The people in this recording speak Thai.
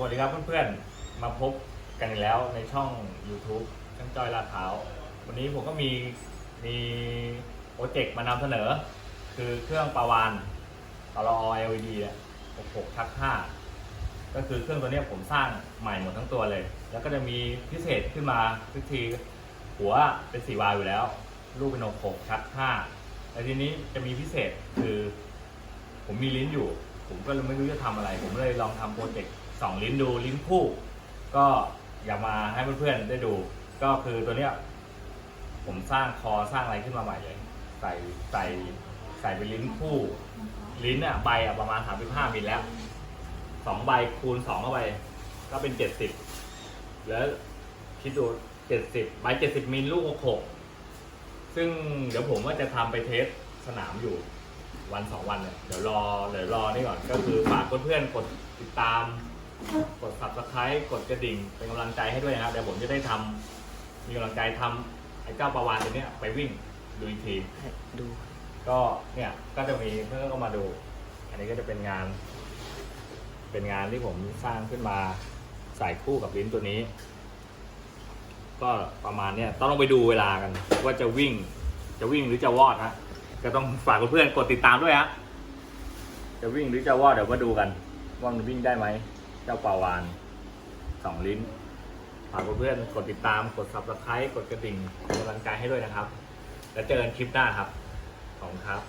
สวัสดีครับเพื่อนๆ มาพบกันอีกแล้วในช่อง YouTube ช่างจอยลาดเท้าววันนี้ผมก็มีมีโปรเจกต์มานำเสนอ คือเครื่องปาวานตลอ LED 66ทัก5ก็คือเครื่องตัวนี้ผมสร้างใหม่หมดทั้งตัวเลย แล้วก็จะมีพิเศษขึ้นมาทุกทีหัวเป็นสีวาวอยู่แล้ว ลูกเป็น66ชัก5แต่ทีนี้จะมีพิเศษคือ ผมมีลิ้นอยู่ ผมก็เลยไม่รู้จะทำอะไร ผมเลยลองทำโปรเจกต์ สองลิ้นดูลิ้นคู่ ก็อยากมาให้เพื่อนๆได้ดู ก็คือตัวเนี้ยผมสร้างคอสร้างอะไรขึ้นมาใหม่เลย ใส่ใส่ใส่เป็นลิ้นคู่ ลิ้นอะใบอะประมาณ 35มิลแล้วสองใบคูณสองเข้าไป ก็เป็น70แล้วคิดดู70ใบ70มิลลูก66ซึ่งเดี๋ยวผมว่าจะทำไปเทสสนามอยู่วันสองวันเนี่ยเดี๋ยวรอเดี๋ยวรอนี่ก่อนก็คือฝากเพื่อนๆกดติดตาม กด subscribe กดกระดิ่ง เป็นกำลังใจให้ด้วยนะครับ เดี๋ยวผมจะได้ทำมีกำลังใจทำไอ้เจ้าปลาวานตัวเนี้ยไปวิ่งดูอีกที ให้ดูก็เนี่ยก็จะมีเพื่อนก็มาดู อันนี้ก็จะเป็นงาน เป็นงานที่ผมสร้างขึ้นมาใส่คู่กับลิ้นตัวนี้ ก็ประมาณเนี้ยต้องลองไปดูเวลากัน ว่าจะวิ่งจะวิ่งหรือจะวอดฮะก็ต้องฝากเพื่อนๆกดติดตามด้วยฮะจะวิ่งหรือจะวอดเดี๋ยวมาดูกันว่ามันวิ่งได้ไหมเจ้าปาวานสองลิ้นฝากเพื่อนๆกดติดตามกด subscribe กดกระดิ่งเป็นกำลังใจให้ด้วยนะครับ แล้วเจอกันคลิปหน้าครับ ขอบคุณครับ